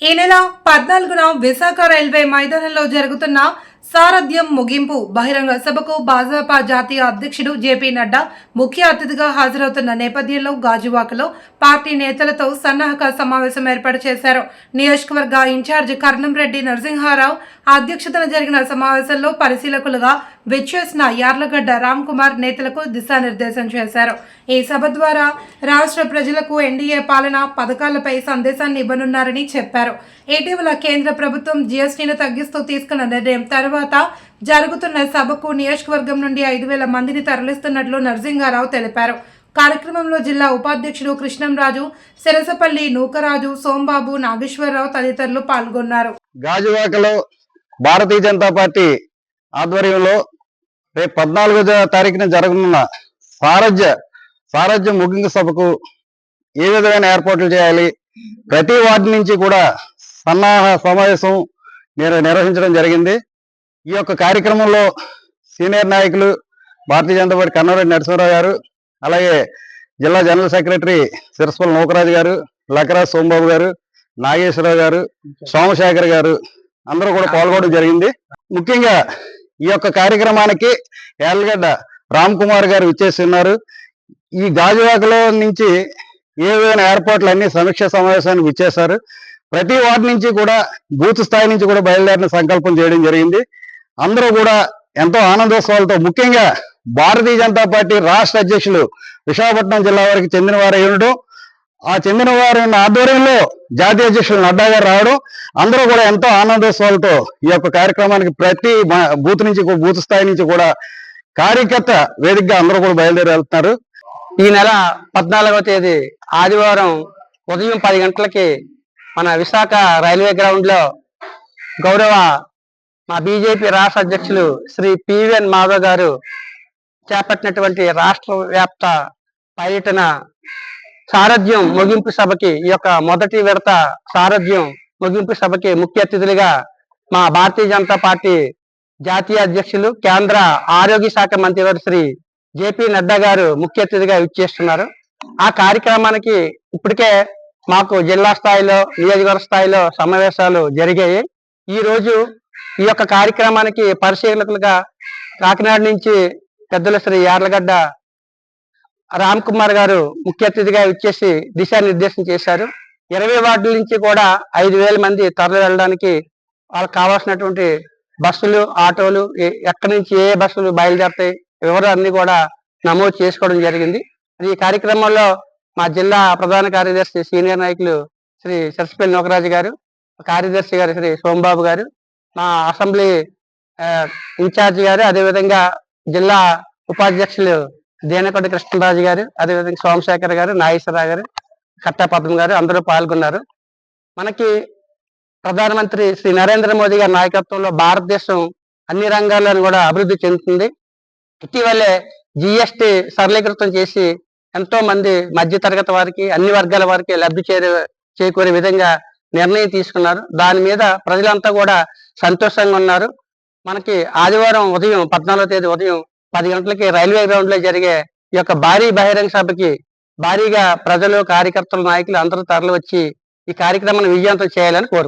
ఈ నెల పద్నాలుగున విశాఖ రైల్వే మైదానంలో జరుగుతున్న సారథ్యం ముగింపు. బహిరంగ సభకు భాజపా జాతీయ అధ్యక్షుడు జేపీ నడ్డా ముఖ్య అతిథిగా హాజరవుతున్న నేపథ్యంలో గాజువాకలో పార్టీ నేతలతో సన్నాహక సమావేశం ఏర్పాటు చేశారు. నియోజకవర్గ ఇన్ఛార్జ్ కర్ణంరెడ్డి నరసింహారావు అధ్యక్షతన జరిగిన సమావేశంలో పరిశీలకులుగా విచ్చేసిన యార్లగడ్డ రామ్ కుమార్ నేతలకు దిశానిర్దేశం చేశారు. ఈ సభ ద్వారా రాష్ట్ర ప్రజలకు ఎన్డీఏ పాలన పథకాలపై సందేశాన్ని ఇవ్వనున్నారని చెప్పారు. ఇటీవల కేంద్ర ప్రభుత్వం జీఎస్టీని తగ్గిస్తూ తీసుకున్న నిర్ణయం తర్వాత జరుగుతున్న సభకు నియోజకవర్గం నుండి ఐదు వేల మందిని తరలిస్తున్నట్లు నరసింహారావు తెలిపారు. కార్యక్రమంలో జిల్లా ఉపాధ్యక్షుడు కృష్ణంరాజు సిరసపల్లి నూకరాజు సోంబాబు నాగేశ్వరరావు తదితరులు పాల్గొన్నారు. గాజువాకలో భారతీయ జనతా పార్టీ ఆధ్వర్యంలో రేపు పద్నాలుగో తారీఖున జరగనున్న సారథ్య సారథ్య ముగింపు సభకు ఏ విధమైన ఏర్పాట్లు చేయాలి? ప్రతి వార్డు నుంచి కూడా సన్నాహ సమావేశం నిర్వహించడం జరిగింది. ఈ యొక్క కార్యక్రమంలో సీనియర్ నాయకులు భారతీయ జనతా పార్టీ కన్నరెడ్డి నరసింహరావు గారు అలాగే జిల్లా జనరల్ సెక్రటరీ సిరస్పల్ నూకరాజు గారు లకరాజ్ సోమబాబు గారు నాగేశ్వరరావు గారు సోమశేఖర్ గారు అందరూ కూడా పాల్గొనడం జరిగింది. ముఖ్యంగా ఈ యొక్క కార్యక్రమానికి యార్లగడ్డ రామ్ కుమార్ గారు విచ్చేస్తున్నారు. ఈ గాజువాకలో నుంచి ఏ ఏర్పాట్లు అన్ని సమీక్ష సమావేశానికి విచ్చేశారు. ప్రతి వార్డు నుంచి కూడా బూత్ స్థాయి నుంచి కూడా బయలుదేరిన సంకల్పం చేయడం జరిగింది. అందరూ కూడా ఎంతో ఆనందోత్సవాలతో ముఖ్యంగా భారతీయ జనతా పార్టీ రాష్ట్ర అధ్యక్షులు విశాఖపట్నం జిల్లా వారికి చెందిన వారు ఉండటం. ఆ చెందిన వారి ఆధ్వర్యంలో జాతీయ అధ్యక్షులు నడ్డా గారు రావడం. అందరూ కూడా ఎంతో ఆనందోత్సవాలతో ఈ యొక్క కార్యక్రమానికి ప్రతి బూత్ నుంచి బూత్ స్థాయి నుంచి కూడా కార్యకర్త వేదికగా అందరూ కూడా బయలుదేరి వెళ్తున్నారు. ఈ నెల పద్నాలుగవ తేదీ ఆదివారం ఉదయం పది గంటలకి మన విశాఖ రైల్వే గ్రౌండ్లో గౌరవ మా బీజేపీ రాష్ట్ర అధ్యక్షులు శ్రీ పివిఎన్ మాధవ్ గారు చేపట్టినటువంటి రాష్ట్ర వ్యాప్త పర్యటన సారథ్యం ముగింపు సభకి ఈ యొక్క మొదటి విడత సారథ్యం ముగింపు సభకి ముఖ్య అతిథులుగా మా భారతీయ జనతా పార్టీ జాతీయ అధ్యక్షులు కేంద్ర ఆరోగ్య శాఖ మంత్రివారు శ్రీ జేపీ నడ్డా గారు ముఖ్య అతిథిగా ఇచ్చేస్తున్నారు ఆ కార్యక్రమానికి ఇప్పటికే మాకు జిల్లా స్థాయిలో నియోజకవర్గ స్థాయిలో సమావేశాలు జరిగాయి. ఈ రోజు ఈ యొక్క కార్యక్రమానికి పరిశీలకులుగా కాకినాడ నుంచి పెద్దల శ్రీ యార్లగడ్డ రామ్ కుమార్ గారు ముఖ్య అతిథిగా ఇచ్చేసి దిశానిర్దేశం చేశారు. ఇరవై వార్డుల నుంచి కూడా ఐదు వేల మంది తరలి వెళ్ళడానికి వాళ్ళకి కావాల్సినటువంటి బస్సులు ఆటోలు ఎక్కడి నుంచి ఏ బస్సులు బయలుదేరుతాయి వివరాలన్నీ కూడా నమోదు చేసుకోవడం జరిగింది. ఈ కార్యక్రమంలో మా జిల్లా ప్రధాన కార్యదర్శి సీనియర్ నాయకులు శ్రీ సరస్పల్లి నోకరాజు గారు కార్యదర్శి గారు శ్రీ సోమబాబు గారు మా అసెంబ్లీ ఇన్ఛార్జి గారు అదేవిధంగా జిల్లా ఉపాధ్యక్షులు దేనకొండ కృష్ణరాజు గారు అదేవిధంగా సోమశేఖర్ గారు నాగేశ్వరరావు గారు కట్టాపద్మ గారు అందరూ పాల్గొన్నారు. మనకి ప్రధానమంత్రి శ్రీ నరేంద్ర మోదీ గారి నాయకత్వంలో భారతదేశం అన్ని రంగాల్లోనూ కూడా అభివృద్ధి చెందుతుంది. ఇటీవలే జిఎస్టి సరళీకృతం చేసి ఎంతో మంది మధ్య తరగతి వారికి అన్ని వర్గాల వారికి లబ్ధి చేరే చేకూరే విధంగా నిర్ణయం తీసుకున్నారు. దాని మీద ప్రజలంతా కూడా సంతోషంగా ఉన్నారు. మనకి ఆదివారం ఉదయం పద్నాలుగో తేదీ ఉదయం పది గంటలకి రైల్వే గ్రౌండ్లో జరిగే ఈ యొక్క భారీ బహిరంగ సభకి భారీగా ప్రజలు కార్యకర్తలు నాయకులు అందరూ తరలి వచ్చి ఈ కార్యక్రమాన్ని విజయవంతం చేయాలని కోరు